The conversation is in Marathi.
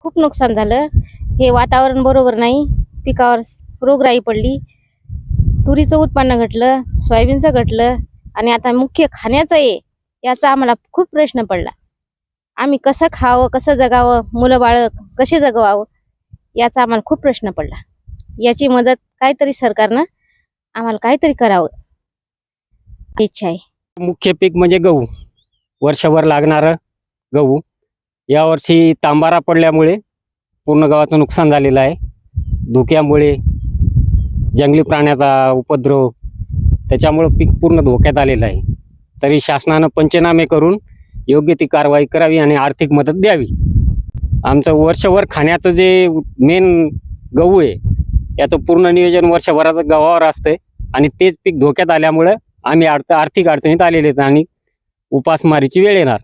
खूप नुकसान झालं. हे वातावरण बरोबर नाही. पिकावर रोगराई पडली. तुरीचं उत्पन्न घटलं सोयाबीनचं घटलं आणि आता मुख्य खाण्याचं आहे याचा आम्हाला खूप प्रश्न पडला. आम्ही कसं खावं कसं जगावं मुलं बाळ कसे जगवावं याचा आम्हाला खूप प्रश्न पडला. याची मदत काहीतरी सरकारनं आम्हाला काहीतरी करावं. इच्छा आहे. मुख्य पीक म्हणजे गहू. वर्षभर लागणारं गहू. यावर्षी तांबारा पडल्यामुळे पूर्ण गावाचं नुकसान झालेलं आहे. धुक्यामुळे जंगली प्राण्याचा उपद्रव त्याच्यामुळं पीक पूर्ण धोक्यात आलेलं आहे. तरी शासनानं पंचनामे करून योग्य ती कारवाई करावी आणि आर्थिक मदत द्यावी. आमचं वर्षभर खाण्याचं जे मेन गहू आहे याचं पूर्ण नियोजन वर्षभराचं गव्हावर असतंय आणि तेच पीक धोक्यात आल्यामुळं आम्ही अडच आर्थिक अडचणीत आलेले आहेत आणि उपासमारीची वेळ येणार.